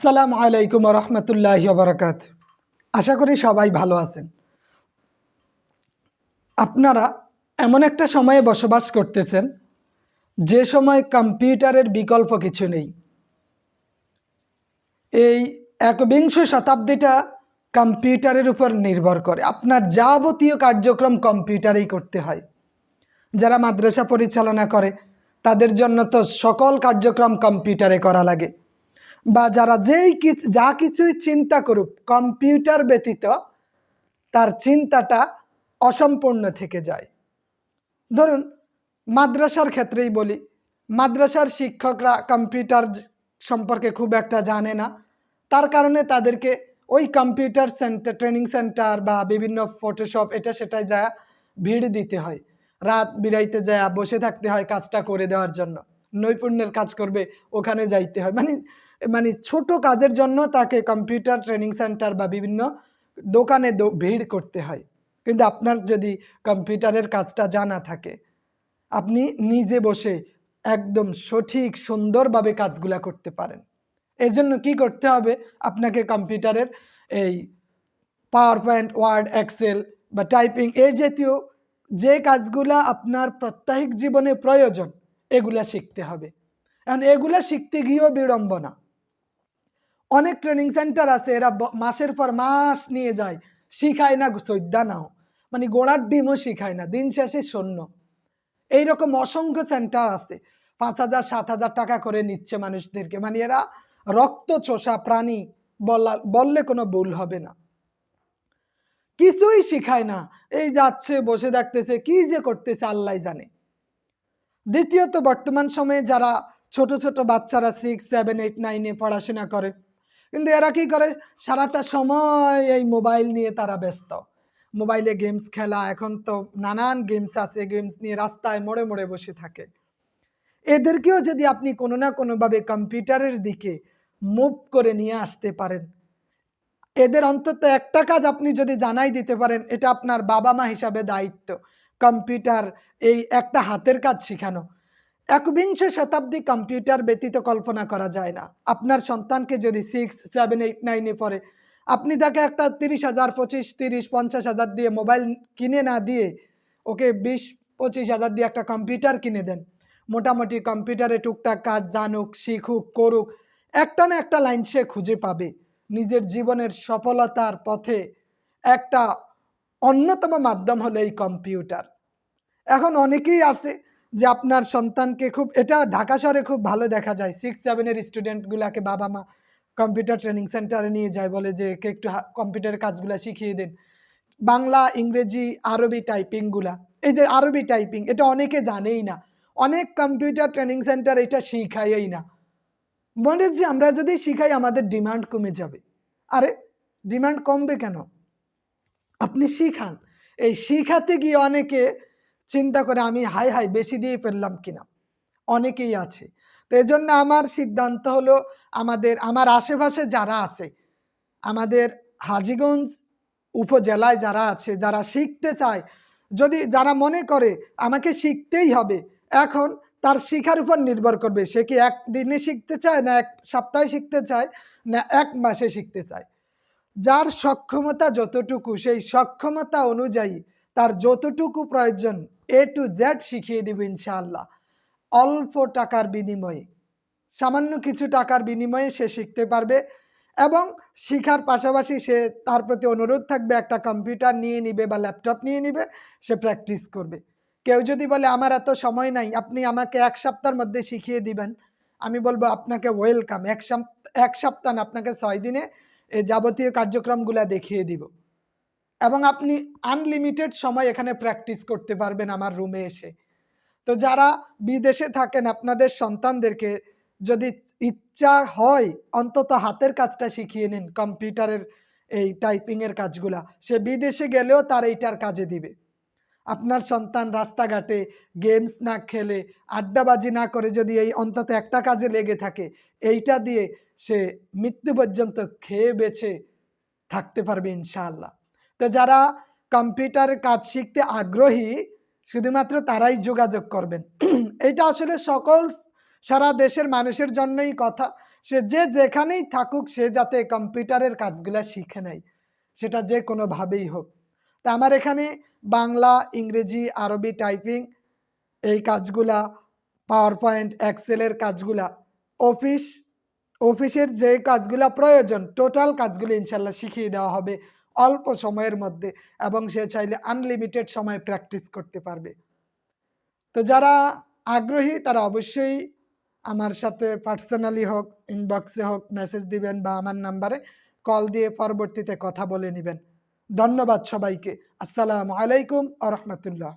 আসসালামু আলাইকুম রহমতুল্লাহ বরকাত। আশা করি সবাই ভালো আছেন। আপনারা এমন একটা সময়ে বসবাস করতেছেন, যে সময় কম্পিউটারের বিকল্প কিছু নেই। এই একবিংশ শতাব্দীটা কম্পিউটারের উপর নির্ভর করে। আপনার যাবতীয় কার্যক্রম কম্পিউটারেই করতে হয়। যারা মাদ্রাসা পরিচালনা করে, তাদের জন্য তো সকল কার্যক্রম কম্পিউটারে করা লাগে। বা যারা যেই যা কিছুই চিন্তা করুক, কম্পিউটার ব্যতীত তার চিন্তাটা অসম্পূর্ণ থেকে যায়। ধরুন, মাদ্রাসার ক্ষেত্রেই বলি, মাদ্রাসার শিক্ষকরা কম্পিউটার সম্পর্কে খুব একটা জানে না। তার কারণে তাদেরকে ওই কম্পিউটার সেন্টার, ট্রেনিং সেন্টার বা বিভিন্ন ফটোশপ এটা সেটাই যা ভিড় দিতে হয়। রাত বিরাইতে যায় বসে থাকতে হয় কাজটা করে দেওয়ার জন্য। নৈপুণ্যের কাজ করবে, ওখানে যাইতে হয়। মানে মানে ছোট কাজের জন্য তাকে কম্পিউটার ট্রেনিং সেন্টার বা বিভিন্ন দোকানে ভিড় করতে হয়। কিন্তু আপনার যদি কম্পিউটারের কাজটা জানা থাকে, আপনি নিজে বসে একদম সঠিক, সুন্দরভাবে কাজগুলা করতে পারেন। এর জন্য কী করতে হবে? আপনাকে কম্পিউটারের এই পাওয়ার পয়েন্ট ওয়ার্ড এক্সেল বা টাইপিং এই জাতীয় যে কাজগুলা আপনার প্রত্যাহিক জীবনে প্রয়োজন, এগুলা শিখতে হবে। এখন এগুলা শিখতে গিয়েও বিড়ম্বনা। অনেক ট্রেনিং সেন্টার আছে, এরা মাসের পর মাস নিয়ে যায়। শিখায় না সৈদ্যা নাও। মানে গোড়ার ডিমও শিখায় না, দিন শেষে শূন্য। এইরকম অসংখ্য সেন্টার আছে। পাঁচ হাজার, সাত হাজার টাকা করে নিচ্ছে মানুষদেরকে। মানে এরা রক্ত চোষা প্রাণী, বলা বললে কোনো ভুল হবে না। কিছুই শিখায় না। এই যাচ্ছে, বসে দেখতেছে, কি যে করতেছে, আল্লাহ জানে। দ্বিতীয়ত, বর্তমান সময়ে যারা ছোট ছোট বাচ্চারা সিক্স সেভেন এইট নাইনে পড়াশোনা করে কিন্তু এরা কি করে? সারাটা সময় এই মোবাইল নিয়ে তারা ব্যস্ত। মোবাইলে গেমস খেলা, এখন তো নানান গেমস আছে গেমস নিয়ে রাস্তায় মোড়ে মোড়ে বসে থাকে। এদেরকেও যদি আপনি কোনো না কোনোভাবে কম্পিউটারের দিকে মুভ করে নিয়ে আসতে পারেন। এদের অন্তত একটা কাজ আপনি যদি জানাই দিতে পারেন, এটা আপনার বাবা মা হিসাবে দায়িত্ব। কম্পিউটার এই একটা হাতের কাজ শেখানো। একবিংশ শতাব্দী কম্পিউটার ব্যতীত কল্পনা করা যায় না। আপনার সন্তানকে যদি সিক্স সেভেন এইট নাইনে পড়ে, আপনি তাকে একটা তিরিশ হাজার, পঁচিশ, তিরিশ, পঞ্চাশ হাজার দিয়ে মোবাইল কিনে না দিয়ে ওকে বিশ, পঁচিশ হাজার দিয়ে একটা কম্পিউটার কিনে দেন। মোটামুটি কম্পিউটারে টুকটাক কাজ জানুক, শিখুক, করুক, একটা না একটা লাইন সে খুঁজে পাবে। নিজের জীবনের সফলতার পথে একটা অন্যতম মাধ্যম হলো এই কম্পিউটার। এখন অনেকেই আছে যে আপনার সন্তানকে খুব, এটা ঢাকা শহরে খুব ভালো দেখা যায়। সিক্স সেভেনের স্টুডেন্টগুলাকে বাবা মা কম্পিউটার ট্রেনিং সেন্টারে নিয়ে যায়, বলে যে কে একটু কম্পিউটারের কাজগুলো শিখিয়ে দিন। বাংলা, ইংরেজি, আরবি টাইপিংগুলা এই যে আরবি টাইপিং এটা অনেকে জানেই না। অনেক কম্পিউটার ট্রেনিং সেন্টার এটা শিখাইই না। মনে যে আমরা যদি শিখাই, আমাদের ডিমান্ড কমে যাবে। আরে ডিমান্ড কমবে কেন? আপনি শিখান। এই শিখাতে গিয়ে অনেকে চিন্তা করে আমি হাই হাই বেশি দিয়ে ফেললাম কিনা? অনেকেই আছে। তো এই জন্য আমার সিদ্ধান্ত হলো আমাদের, আমার আশেপাশে যারা আছে, আমাদের হাজিগঞ্জ উপজেলায় যারা আছে, যারা শিখতে চায়, যদি যারা মনে করে আমাকে শিখতেই হবে, এখন তার শিখার উপর নির্ভর করবে, সে কি একদিনে শিখতে চায় না এক সপ্তাহে শিখতে চায় না এক মাসে শিখতে চায়? যার সক্ষমতা যতটুকু, সেই সক্ষমতা অনুযায়ী তার যতটুকু প্রয়োজন এ টু জেড শিখিয়ে দিব ইনশাআল্লাহ। অল্প টাকার বিনিময়ে, সামান্য কিছু টাকার বিনিময়ে সে শিখতে পারবে এবং শিখার পাশাপাশি সে তার প্রতি অনুরোধ থাকবে, একটা কম্পিউটার নিয়ে নিবে বা ল্যাপটপ নিয়ে নিবে, সে প্র্যাকটিস করবে। কেউ যদি বলে, আমার এত সময় নাই, আপনি আমাকে এক সপ্তাহের মধ্যে শিখিয়ে দিবেন। আমি বলব, আপনাকে ওয়েলকাম এক সপ্তাহ এক সপ্তাহ আপনাকে ছয় দিনে এই যাবতীয় কার্যক্রমগুলো দেখিয়ে দিব। এবং আপনি আনলিমিটেড সময় এখানে প্র্যাকটিস করতে পারবেন আমার রুমে এসে। তো যারা বিদেশে থাকেন, আপনাদের সন্তানদেরকে যদি ইচ্ছা হয়, অন্তত হাতের কাজটা শিখিয়ে নিন কম্পিউটারের এই টাইপিংয়ের কাজগুলা। সে বিদেশে গেলেও তার এইটার কাজে দিবে। আপনার সন্তান রাস্তাঘাটে গেমস না খেলে, আড্ডাবাজি না করে যদি এই অন্তত একটা কাজে লেগে থাকে, এইটা দিয়ে সে মৃত্যু পর্যন্ত খেয়ে বেছে থাকতে পারবে ইনশাআল্লাহ। তো যারা কম্পিউটারের কাজ শিখতে আগ্রহী, শুধুমাত্র তারাই যোগাযোগ করবেন। এটা আসলে সকল সারা দেশের মানুষের জন্যই কথা। সে যে যেখানেই থাকুক, সে যাতে কম্পিউটারের কাজগুলা শিখে নেয়। সেটা যে কোনোভাবেই হোক। তা আমার এখানে বাংলা, ইংরেজি, আরবি টাইপিং এই কাজগুলা পাওয়ার পয়েন্ট এক্সেলের কাজগুলা, অফিস, অফিসের যে কাজগুলা প্রয়োজন, টোটাল কাজগুলো ইনশাল্লাহ শিখিয়ে দেওয়া হবে। অল্প সময়ের মধ্যে এবং সে চাইলে আনলিমিটেড সময় প্র্যাকটিস করতে পারবে। তো যারা আগ্রহী, তারা অবশ্যই আমার সাথে পার্সোনালি হোক ইনবক্সে হোক মেসেজ দিবেন বা আমার নাম্বারে কল দিয়ে পরবর্তীতে কথা বলে নেবেন। ধন্যবাদ সবাইকে। আসসালামু আলাইকুম আ রহমতুল্লাহ।